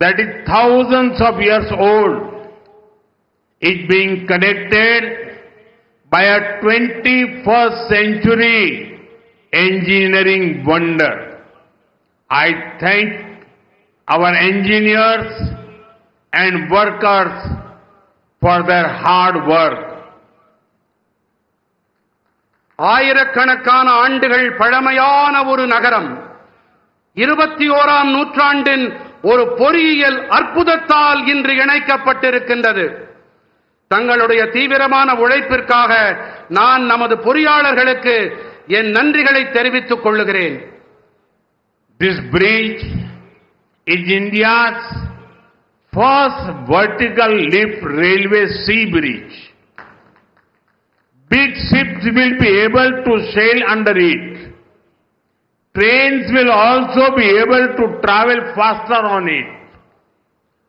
that is thousands of years old is being connected by a 21st century engineering wonder. I thank our engineers and workers for their hard work. ஆயிரக்கணக்கான ஆண்டுகள் பழமையான ஒரு நகரம் இருபத்தி ஓராம் நூற்றாண்டின் ஒரு பொறியியல் அற்புதத்தால் இன்று இணைக்கப்பட்டிருக்கின்றது தங்களுடைய தீவிரமான உழைப்பிற்காக நான் நமது பொறியாளர்களுக்கு என் நன்றிகளை தெரிவித்துக் கொள்ளுகிறேன் this bridge is India's first vertical lift railway sea bridge. Big ships will be able to sail under it. Trains will also be able to travel faster on it.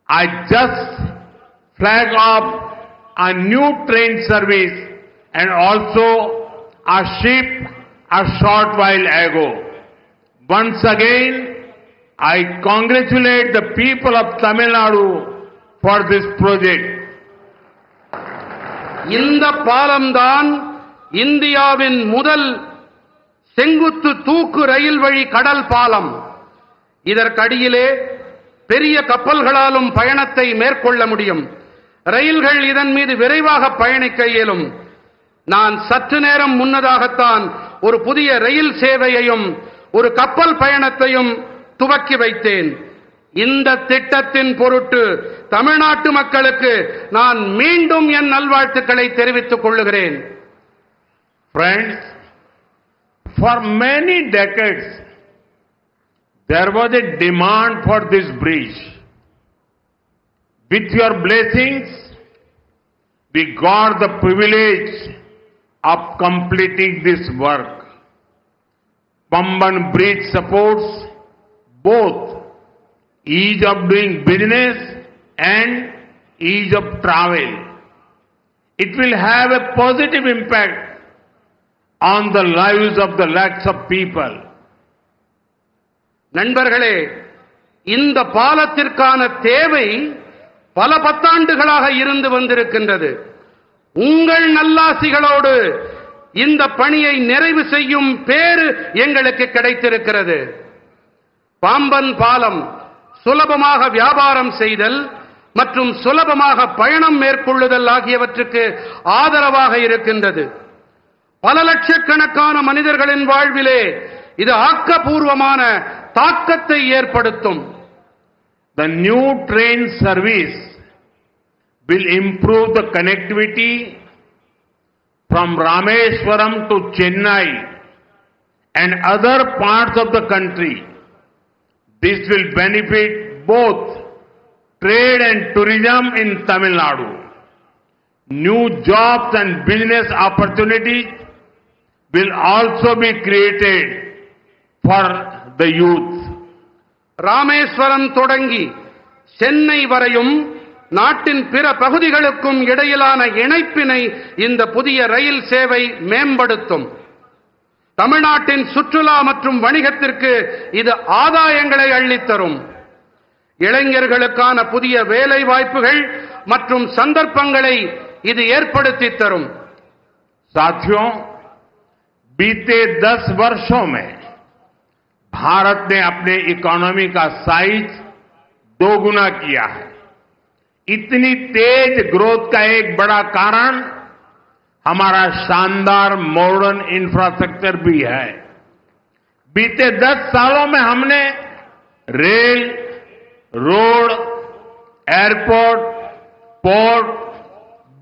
I just flag off a new train service and also a ship a short while ago. Once again, I congratulate the people of Tamil Nadu for this project. இந்த பாலம்தான் இந்தியாவின் முதல் செங்குத்து தூக்கு ரயில் வழி கடல் பாலம். இதற்கடியிலே பெரிய கப்பல்களாலும் பயணத்தை மேற்கொள்ள முடியும். ரயில்கள் இதன் மீது விரைவாக பயணிக்க இயலும். நான் சற்று நேரம் முன்னதாகத்தான் ஒரு புதிய ரயில் சேவையையும் ஒரு கப்பல் பயணத்தையும் துவக்கி வைத்தேன். இந்த திட்டத்தின் பொருட்டு தமிழ்நாட்டு மக்களுக்கு நான் மீண்டும் என் நல்வாழ்த்துக்களை தெரிவித்துக் கொள்ளுகிறேன். Friends, for many decades, there was a demand for this bridge. With your blessings, we got the privilege of completing this work. Pamban Bridge supports both ease of doing business and ease of travel. It will have a positive impact on the lives of the lakhs of people. நண்பர்களே இந்த பாலத்திற்கான தேவை பல பத்தாண்டுகளாக இருந்து வந்திருக்கின்றது. உங்கள் நல்லாசிகளோடு இந்த பணியை நிறைவு செய்யும் பேறு எங்களுக்கு கிடைத்திருக்கிறது. பாம்பன் பாலம் சுலபமாக வியாபாரம் செய்தல் மற்றும் சுலபமாக பயணம் மேற்கொள்ளுதல் ஆகியவற்றுக்கு ஆதரவாக இருக்கின்றது. பல லட்சக்கணக்கான மனிதர்களின் வாழ்விலே இது ஆக்கப்பூர்வமான தாக்கத்தை ஏற்படுத்தும் The new train service will improve the connectivity from Rameswaram to Chennai and other parts of the country. This will benefit both trade and tourism in Tamil Nadu. New jobs and business opportunities will also be created for the youth. Rameswaram தொடங்கி சென்னை வரையும் நாட்டின் பிற பகுதிகளுக்கும் இடையிலான இணைப்பினை இந்த புதிய ரயில் சேவை மேம்படுத்தும். தமிழ்நாட்டின் சுற்றுலா மற்றும் வணிகத்திற்கு இது ஆதாயங்களை அள்ளித்தரும். இளைஞர்களுக்கான புதிய வேலை வாய்ப்புகள் மற்றும் சந்தர்ப்பங்களை இது ஏற்படுத்தி தரும். சாத்தியம் बीते दस वर्षों में भारत ने अपने इकोनॉमी का साइज़ दोगुना किया है। इतनी तेज ग्रोथ का एक बड़ा कारण हमारा शानदार मॉडर्न इंफ्रास्ट्रक्चर भी है। बीते दस सालों में हमने रेल, रोड, एयरपोर्ट, पोर्ट,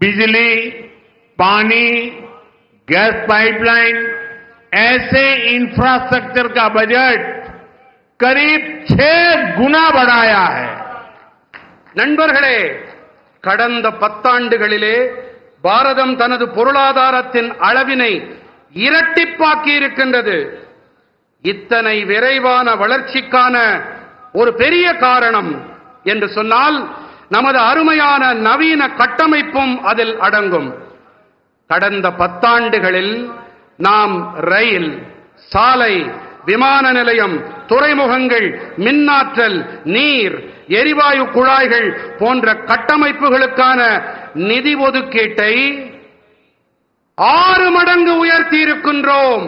बिजली, पानी, गैस पाइपलाइन ऐसे इंफ्रास्ट्रक्चर का बजट करीब छह गुना बढ़ाया है நண்பர்களே கடந்த பத்தாண்டுகளிலே பாரதம் தனது பொருளாதாரத்தின் அளவினை இரட்டிப்பாக்கி இருக்கின்றது இத்தனை விரைவான வளர்ச்சிக்கான ஒரு பெரிய காரணம் என்று சொன்னால் நமது அருமையான நவீன கட்டமைப்பும் அதில் அடங்கும் கடந்த பத்தாண்டுகளில் நாம் ரயில் சாலை விமான நிலையம் துறைமுகங்கள் மின்னாற்றல் நீர் எரிவாயு குழாய்கள் போன்ற கட்டமைப்புகளுக்கான நிதி ஒதுக்கீட்டை ஆறு மடங்கு உயர்த்தி இருக்கின்றோம்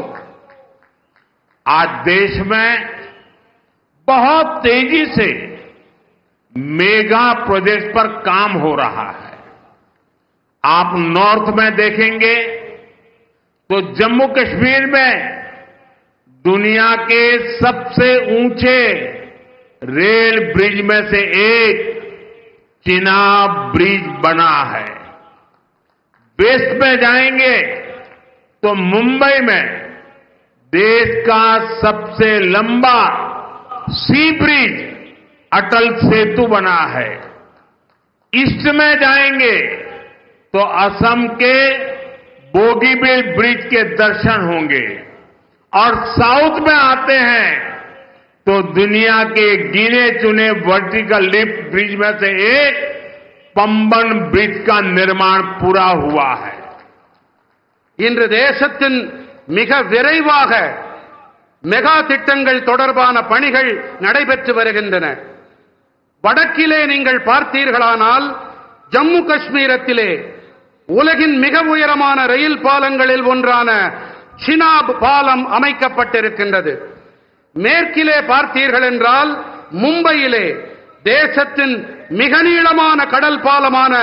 आज देश में बहुत तेजी से मेगा प्रोजेक्ट पर काम हो रहा है आप नॉर्थ में देखेंगे तो जम्मू कश्मीर में दुनिया के सबसे ऊँचे रेल ब्रिज में से एक चिनाब ब्रिज बना है। वेस्ट में जाएँगे तो मुंबई में देश का सबसे लंबा सी ब्रिज अटल सेतु बना है। ईस्ट में जाएँगे तो असम के बोगीबिल ब्रिज के दर्शन होंगे और साउथ में आते हैं तो दुनिया के गिने चुने वर्टिकल लिफ्ट ब्रिज में से एक पंबन ब्रिज का निर्माण पूरा हुआ है இன்று தேசத்தின் மிக விரைவாக மெகா திட்டங்கள் தொடர்பான பணிகள் நடைபெற்று வருகின்றன வடக்கிலே நீங்கள் பார்த்தீர்களானால் ஜம்மு காஷ்மீரத்திலே உலகின் மிக உயரமான ரயில் பாலங்களில் ஒன்றான சினாப் பாலம் அமைக்கப்பட்டிருக்கின்றது. மேற்கிலே பார்த்தீர்கள் என்றால் மும்பையிலே தேசத்தின் மிக நீளமான கடல் பாலமான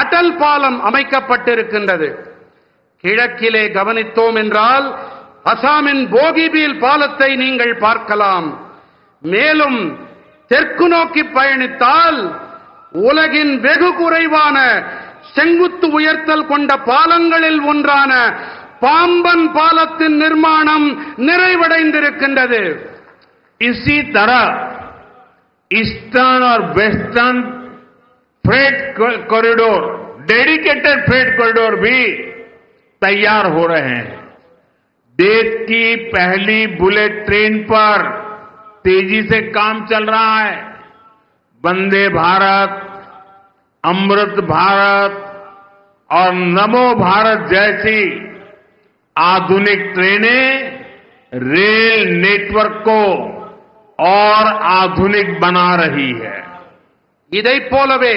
அடல் பாலம் அமைக்கப்பட்டிருக்கின்றது. கிழக்கிலே கவனித்தோம் என்றால் அசாமின் போகிபீல் பாலத்தை நீங்கள் பார்க்கலாம். மேலும் தெற்கு நோக்கி பயணித்தால் உலகின் வெகு குறைவான செங்குத்து உயர்த்தல் கொண்ட பாலங்களில் ஒன்றான பாம்பன் பாலத்தின் நிர்மாணம் நிறைவடைந்திருக்கின்றது इसी तरह ईस्टर्न और western freight corridor dedicated freight corridor भी तैयार हो रहे हैं देश की पहली बुलेट ट्रेन पर तेजी से काम चल रहा है वंदे भारत अमृत भारत और नमो भारत जैसी आधुनिक ट्रेनें रेल नेटवर्क को और आधुनिक बना रही है இதைப் போலவே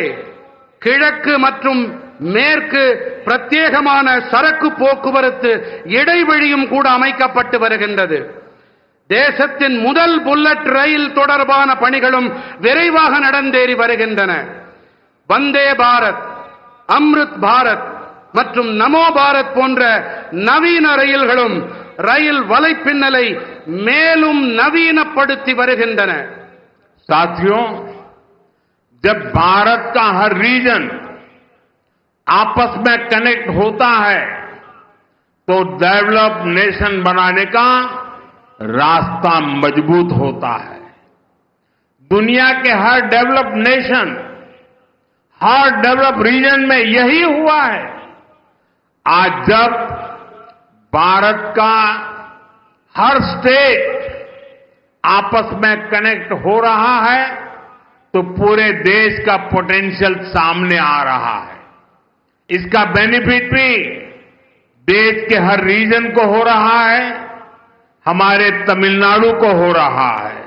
கிழக்கு மற்றும் மேற்கு பிரத்யேகமான சரக்கு போக்குவரத்து இடைவெளியும் கூட அமைக்கப்பட்டு வருகின்றது தேசத்தின் முதல் புல்லட் ரயில் தொடர்பான பணிகளும் விரைவாக நடந்தேறி வருகின்றன வந்தே பாரத் அம்ருத் பாரத் மற்றும் நமோ பாரத் போன்ற நவீன ரயில்களும் ரயில் வலைப்பின்னலை மேலும் நவீனப்படுத்தி வருகின்றன साथियों जब भारत का हर रीजन आपस में कनेक्ट होता है तो डेवलप नेशन बनाने का रास्ता मजबूत होता है दुनिया के हर डेवलप नेशन हर डेवलप रीजन में यही हुआ है। आज जब भारत का हर स्टेट आपस में कनेक्ट हो रहा है तो पूरे देश का पोटेंशियल सामने आ रहा है। इसका बेनिफिट भी देश के हर रीजन को हो रहा है, हमारे तमिलनाडु को हो रहा है।